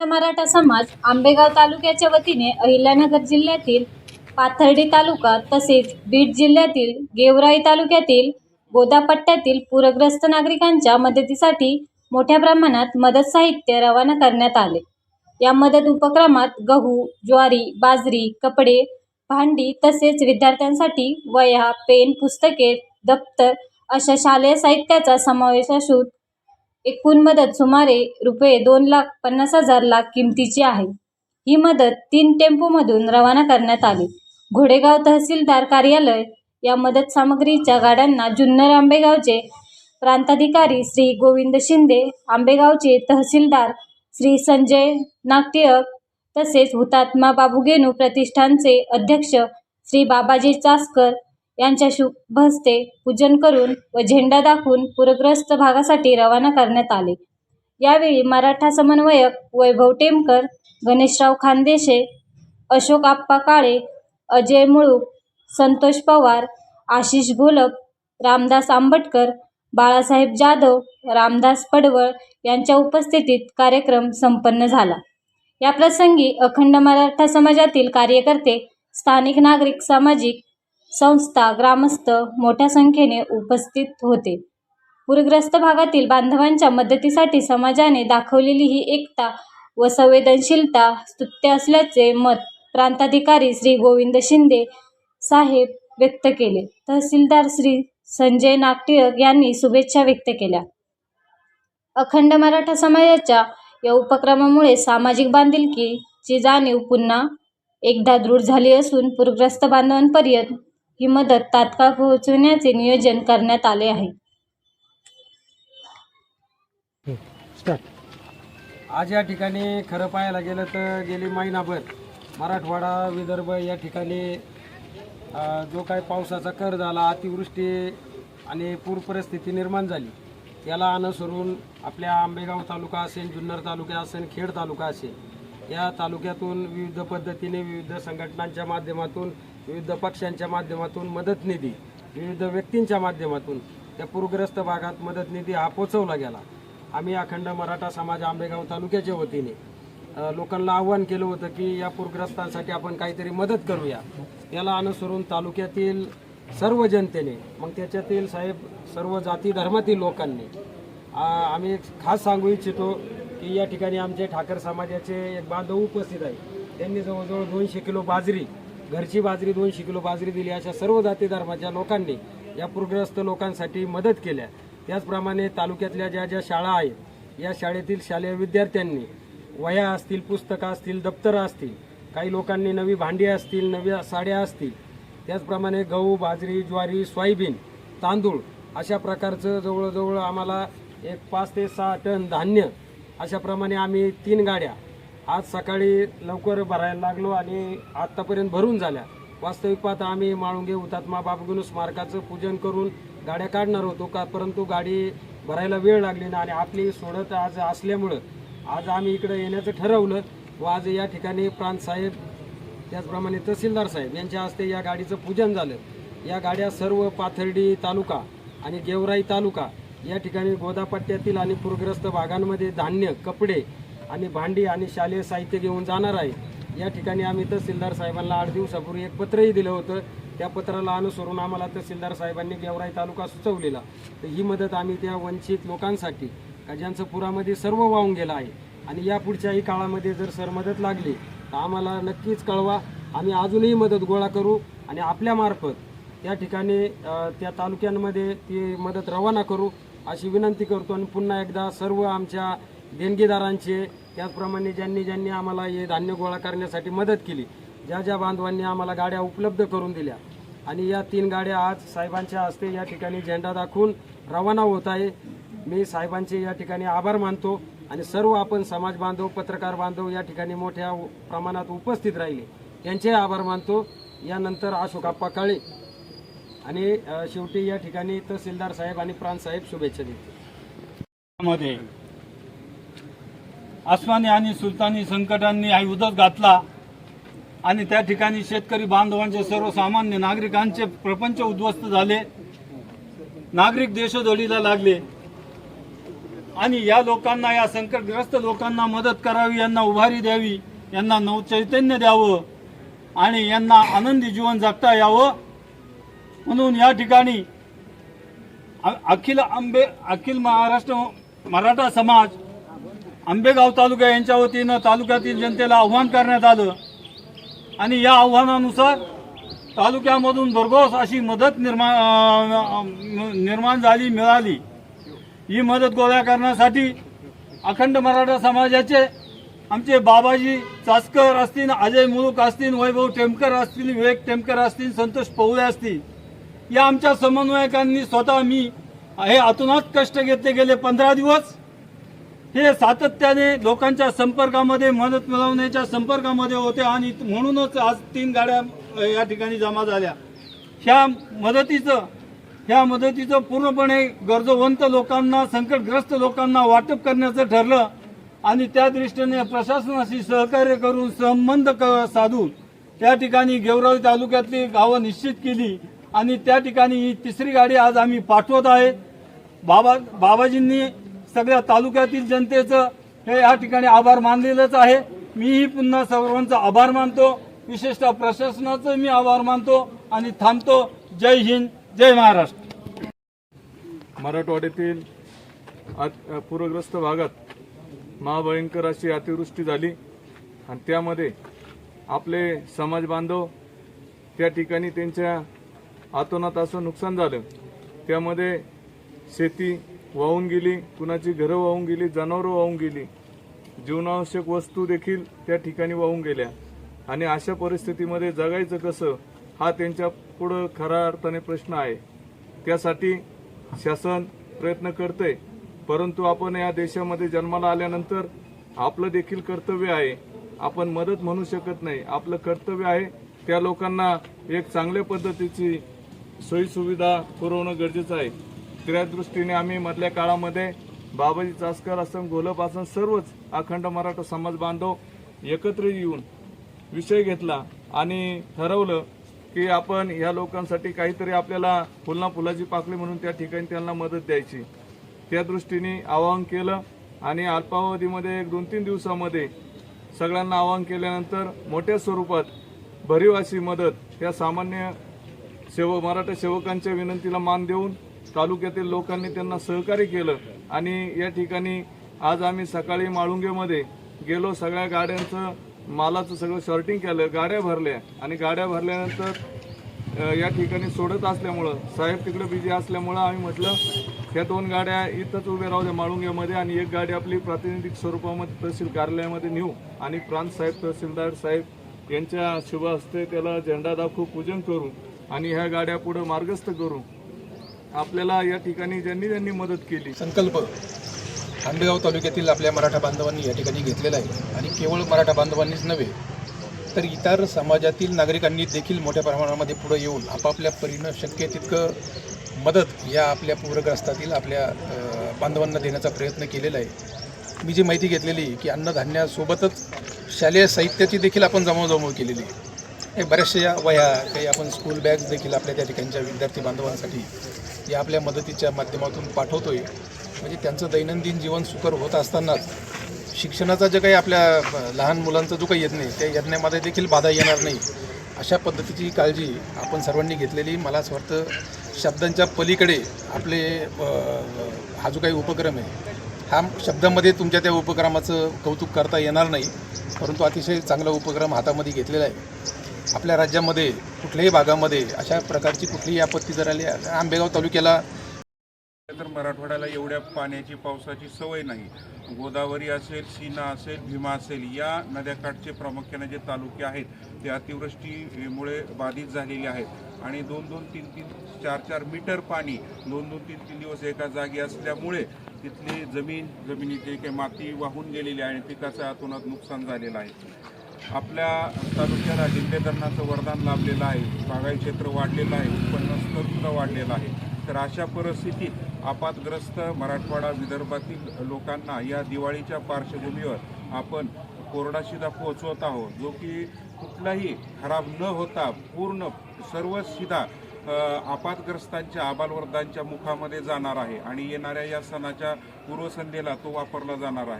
मराठा समाज आंबेगाव तालुक्याच्या वतीने अहिल्यानगर जिल्ह्यातील पाथर्डी तालुका तसेच बीड जिल्ह्यातील गेवराई तालुक्यातील गोदापट्ट्यातील पूरग्रस्त नागरिकांच्या मदतीसाठी मोठ्या प्रमाणात मदत साहित्य रवाना करण्यात आले. या मदत उपक्रमात गहू ज्वारी बाजरी कपडे भांडी तसेच विद्यार्थ्यांसाठी वह्या पेन पुस्तके दप्तर अशा शालेय साहित्याचा समावेश असून एकूण मदत सुमारे रुपये दोन लाख पन्नास हजार लाख किमतीची आहे. ही मदत तीन टेम्पोमधून रवाना करण्यात आली. घोडेगाव तहसीलदार कार्यालय या मदत सामग्रीच्या गाड्यांना जुन्नर आंबेगावचे प्रांताधिकारी श्री गोविंद शिंदे आंबेगावचे तहसीलदार श्री संजय नागटिळक तसेच हुतात्मा बाबूगेनू प्रतिष्ठानचे अध्यक्ष श्री बाबाजी चासकर यांच्या शुभ हस्ते पूजन करून व झेंडा दाखवून पूरग्रस्त भागासाठी रवाना करण्यात आले. यावेळी मराठा समन्वयक वैभव टेमकर गणेशराव खानदेशे अशोक आप्पा काळे अजय मुळूक संतोष पवार आशिष घोलप रामदास आंबटकर बाळासाहेब जाधव रामदास पडवळ यांच्या उपस्थितीत कार्यक्रम संपन्न झाला. या प्रसंगी अखंड मराठा समाजातील कार्यकर्ते स्थानिक नागरिक सामाजिक संस्था ग्रामस्थ मोठ्या संख्येने उपस्थित होते. पूरग्रस्त भागातील बांधवांच्या मदतीसाठी समाजाने दाखवलेली ही एकता व संवेदनशीलता स्तुत्य असल्याचे मत प्रांताधिकारी श्री गोविंद शिंदे साहेब व्यक्त केले. तहसीलदार श्री संजय नागटिळक यांनी शुभेच्छा व्यक्त केल्या. अखंड मराठा समाजाच्या या उपक्रमामुळे सामाजिक बांधिलकीची जाणीव पुन्हा एकदा दृढ झाली असून पूरग्रस्त बांधवांपर्यंत ही मदत तात्काळ पोहोचविण्याचे नियोजन करण्यात आले आहे. स्टार्ट. आज या ठिकाणी खरं पाहायला गेलं तर गेली महिनाभर मराठवाडा विदर्भ या ठिकाणी अ, जो काय पावसाचा कर झाला अतिवृष्टी आणि पूर परिस्थिती निर्माण झाली. याला अनुसरून आपल्या आंबेगाव तालुका असेल जुन्नर तालुका असेल खेड तालुका असेल या तालुक्यातून विविध पद्धतीने विविध संघटनांच्या माध्यमातून विविध पक्षांच्या माध्यमातून मदत निधी विविध व्यक्तींच्या माध्यमातून त्या पूरग्रस्त भागात मदत निधी हा पोचवला गेला. आम्ही अखंड मराठा समाज आंबेगाव तालुक्याच्या वतीने लोकांना आव्हान केलं होतं की या पूरग्रस्तांसाठी आपण काहीतरी मदत करूया. याला अनुसरून तालुक्यातील सर्व जनतेने मग त्याच्यातील साहेब सर्व जाती धर्मातील लोकांनी आम्ही एक खास सांगू इच्छितो की या ठिकाणी आमचे ठाकर समाजाचे एक बांधव उपस्थित आहे त्यांनी जवळजवळ दोनशे किलो बाजरी घरची बाजरी दोनशे किलो बाजरी दिली. अशा सर्व जाती धर्माच्या लोकांनी या पूरग्रस्त लोकांसाठी मदत केल्या. त्याचप्रमाणे तालुक्यातल्या ज्या ज्या शाळा आहेत या शाळेतील शालेय विद्यार्थ्यांनी वह्या असतील पुस्तकं असतील दप्तरं असतील काही लोकांनी नवी भांडी असतील नव्या साड्या असतील त्याचप्रमाणे गहू बाजरी ज्वारी सोयाबीन तांदूळ अशा प्रकारचं जवळजवळ आम्हाला एक पाच ते सहा टन धान्य अशाप्रमाणे आम्ही तीन गाड्या आज सकाळी लवकर भरायला लागलो आणि आत्तापर्यंत भरून झाल्या. वास्तविक पाहता आम्ही माळुंगे हुतात्मा बाबगुनू स्मारकाचं पूजन करून गाड्या काढणार होतो का? परंतु गाडी भरायला वेळ लागली ना आणि आपली सोडत आज असल्यामुळं आज आम्ही इकडं येण्याचं ठरवलं व आज या ठिकाणी प्रांतसाहेब त्याचप्रमाणे तहसीलदार साहेब यांच्या हस्ते या गाडीचं पूजन झालं. या गाड्या सर्व पाथर्डी तालुका आणि गेवराई तालुका या ठिकाणी गोदापट्ट्यातील आणि पूरग्रस्त भागांमध्ये धान्य कपडे आणि भांडी आणि शालेय साहित्य घेऊन जाणार आहे. या ठिकाणी आम्ही तहसीलदार साहेबांना आठ दिवसापूर्वी एक पत्रही दिलं होतं. त्या पत्राला अनुसरून आम्हाला तहसीलदार साहेबांनी गेवराई तालुका सुचवलेला. तर ही मदत आम्ही त्या वंचित लोकांसाठी का ज्यांचं पुरामध्ये सर्व वाहून गेलं आहे. आणि या पुढच्याही काळामध्ये जर सर मदत लागली तर आम्हाला नक्कीच कळवा. आम्ही अजूनही मदत गोळा करू आणि आपल्यामार्फत त्या ठिकाणी त्या तालुक्यांमध्ये ती मदत रवाना करू अशी विनंती करतो. आणि पुन्हा एकदा सर्व आमच्या देणगीदारांचे त्याचप्रमाणे ज्यांनी ज्यांनी आम्हाला हे धान्य गोळा करण्यासाठी मदत केली ज्या ज्या बांधवांनी आम्हाला गाड्या उपलब्ध करून दिल्या. आणि या तीन गाड्या आज साहेबांच्या हस्ते या ठिकाणी झेंडा दाखवून रवाना होत आहे. मी साहेबांचे या ठिकाणी आभार मानतो आणि सर्व आपण समाज बांधव पत्रकार बांधव या ठिकाणी मोठ्या प्रमाणात उपस्थित राहिले. त्यांचे आभार मानतो. यानंतर अशोक आप्पा काळे आणि शेवटी या ठिकाणी तहसीलदार साहेब आणि प्रांत साहेब शुभेच्छा देतील मध्ये आसमानी आणि सुलतानी संकटांनी आयुधच घातला. आणि त्या ठिकाणी शेतकरी बांधवांचे सर्वसामान्य नागरिकांचे प्रपंच उद्ध्वस्त झाले. नागरिक देशोधडीला लागले. आणि या लोकांना या संकटग्रस्त लोकांना मदत करावी यांना उभारी द्यावी यांना नवचैतन्य द्यावं आणि यांना आनंदी जीवन जगता यावं. म्हणून या ठिकाणी अखिल आंबे अखिल महाराष्ट्र मराठा समाज आंबेगाव तालुका यांच्या वतीनं तालुक्यातील जनतेला आव्हान करण्यात आलं. आणि या आव्हानानुसार तालुक्यामधून भरघोस अशी मदत निर्माण निर्माण झाली मिळाली. ही मदत गोळा करण्यासाठी अखंड मराठा समाजाचे आमचे बाबाजी चासकर असतील अजय मुळूक असतील वैभव टेमकर असतील विवेक टेमकर असतील संतोष पवळे असतील या आमच्या समन्वयकांनी स्वतः मी हे अतुनात कष्ट घेतले गेले पंधरा दिवस. हे सातत्याने लोकांच्या संपर्कामध्ये मदत मिळवण्याच्या संपर्कामध्ये होते आणि म्हणूनच आज तीन गाड्या या ठिकाणी जमा झाल्या. ह्या मदतीचं ह्या मदतीचं पूर्णपणे गरजवंत लोकांना संकटग्रस्त लोकांना वाटप करण्याचं ठरलं आणि त्या दृष्टीने प्रशासनाशी सहकार्य करून संबंध क- साधून त्या ठिकाणी गेवराई तालुक्यातली गावं निश्चित केली आणि त्या ठिकाणी ही तिसरी गाडी आज आम्ही पाठवत आहे. बाबा बाबाजींनी सगळ्या तालुक्यातील जनतेचं हे या ठिकाणी आभार मानलेलंच आहे. मीही पुन्हा सर्वांचा आभार मानतो. विशेषतः प्रशासनाचं मी आभार मानतो आणि थांबतो. जय हिंद जय महाराष्ट्र. मराठवाड्यातील पूरग्रस्त भागात महाभयंकर अशी अतिवृष्टी झाली आणि त्यामध्ये आपले समाज बांधव त्या ठिकाणी त्यांच्या आतोनात असं नुकसान झालं. त्यामध्ये शेती वाहून गेली कुणाची घरं वाहून गेली जनावरं वाहून गेली. जीवनावश्यक वस्तू देखील त्या ठिकाणी वाहून गेल्या. आणि अशा परिस्थितीमध्ये जगायचं कसं हा त्यांच्या पुढं खऱ्या अर्थाने प्रश्न आहे. त्यासाठी शासन प्रयत्न करते परंतु आपण या देशामध्ये जन्माला आल्यानंतर आपलं देखील कर्तव्य आहे. आपण मदत म्हणू शकत नाही. आपलं कर्तव्य आहे त्या लोकांना एक चांगल्या पद्धतीची सोयीसुविधा पुरवणं गरजेचं आहे. त्या दृष्टीने आम्ही मधल्या काळामध्ये बाबाजी चासकर असं घोलप असं सर्वच अखंड मराठा समाज बांधव एकत्र येऊन विषय घेतला आणि ठरवलं की आपण ह्या लोकांसाठी काहीतरी आपल्याला फुलना फुलाची पाकळी म्हणून त्या ठिकाणी त्यांना मदत द्यायची. त्या दृष्टीने आवाहन केलं आणि अल्पावधीमध्ये एक दोन तीन दिवसामध्ये सगळ्यांना आवाहन केल्यानंतर मोठ्या स्वरूपात भरीव अशी मदत या सामान्य सेव मराठा सेवकांच्या विनंतीला मान देऊन तालुक्यातील लोकांनी त्यांना सहकार्य केलं आणि या ठिकाणी आज आम्ही सकाळी माळुंगेमध्ये गेलो. सगळ्या गाड्यांचं मालाचं सगळं शॉर्टिंग केलं. गाड्या भरल्या आणि गाड्या भरल्यानंतर या ठिकाणी सोडत असल्यामुळं साहेब तिकडे बिझी असल्यामुळं आम्ही म्हटलं ह्या दोन गाड्या इथंच उभ्या राहू द्या माळुंग्यामध्ये आणि एक गाडी आपली प्रातिनिधिक स्वरूपामध्ये तहसील कार्यालयामध्ये नेऊ. आणि प्रांत साहेब तहसीलदार साहेब यांच्या शुभ हस्ते त्याला झेंडा दाखवू पूजन करू आणि ह्या गाड्या पुढं मार्गस्थ करू. आपल्याला या ठिकाणी ज्यांनी ज्यांनी मदत केली. संकल्प आंबेगाव तालुक्यातील आपल्या मराठा बांधवांनी या ठिकाणी घेतलेला आहे. आणि केवळ मराठा बांधवांनीच नव्हे तर इतर समाजातील नागरिकांनी देखील मोठ्या प्रमाणामध्ये पुढे येऊन आपापल्या परीनं शक्य तितकं मदत या आपल्या पूरग्रस्तातील आपल्या बांधवांना देण्याचा प्रयत्न केलेला आहे. मी जी माहिती घेतलेली की अन्नधान्यासोबतच शालेय साहित्याची देखील आपण जमवजमव केलेली आहे. हे बऱ्याचशा या वह्या काही आपण स्कूल बॅग्स देखील आपल्या त्या ठिकाणच्या विद्यार्थी बांधवांसाठी या आपल्या मदतीच्या माध्यमातून पाठवतोय. म्हणजे त्यांचं दैनंदिन जीवन सुकर होत असतानाच शिक्षणाचा जे काही आपल्या लहान मुलांचा जो काही यज्ञ आहे त्या यज्ञामध्ये देखील बाधा येणार नाही. अशा पद्धतीची काळजी आपण सर्वांनी घेतलेली. मला असं वाटतं शब्दांच्या पलीकडे आपले हा जो काही उपक्रम आहे हा शब्दामध्ये तुमच्या त्या उपक्रमाचं कौतुक करता येणार नाही. परंतु अतिशय चांगला उपक्रम हातामध्ये घेतलेला आहे. आपल्या राज्यामध्ये कुठल्याही भागामध्ये अशा प्रकारची कुठलीही आपत्ती जर आली आंबेगाव तालुक्याला तर मराठवाड्याला एवढ्या पाण्याची पावसाची सवय नाही. गोदावरी असेल सीना असेल भीमा असेल या नद्याकाठचे प्रामुख्याने जे तालुके आहेत ते अतिवृष्टीमुळे बाधित झालेले आहेत. आणि दोन दोन तीन तीन चार चार मीटर पाणी दोन दोन तीन तीन दिवस एका जागी असल्यामुळे तिथली जमीन जमिनीची काही माती वाहून गेलेली आहे आणि पिकाचं आतोनात नुकसान झालेलं आहे. आपल्या तालुक्याला लिंबे धरणाचं वरदान लाभलेलं आहे. बागाई क्षेत्र वाढलेलं आहे. उत्पन्न स्तर सुद्धा वाढलेलं आहे. तर अशा परिस्थितीत आपातग्रस्त मराठवाडा विदर्भातील लोकांना या दिवाळीच्या पार्श्वभूमीवर आपण कोरडाशिदा पोहोचवत आहोत. जो की कुठलाही खराब न होता पूर्ण सर्व शिधा आपातग्रस्तांच्या आबालवृद्धांच्या मुखामध्ये जाणार आहे आणि येणाऱ्या या सणाच्या पूर्वसंध्येला तो वापरला जाणार आहे.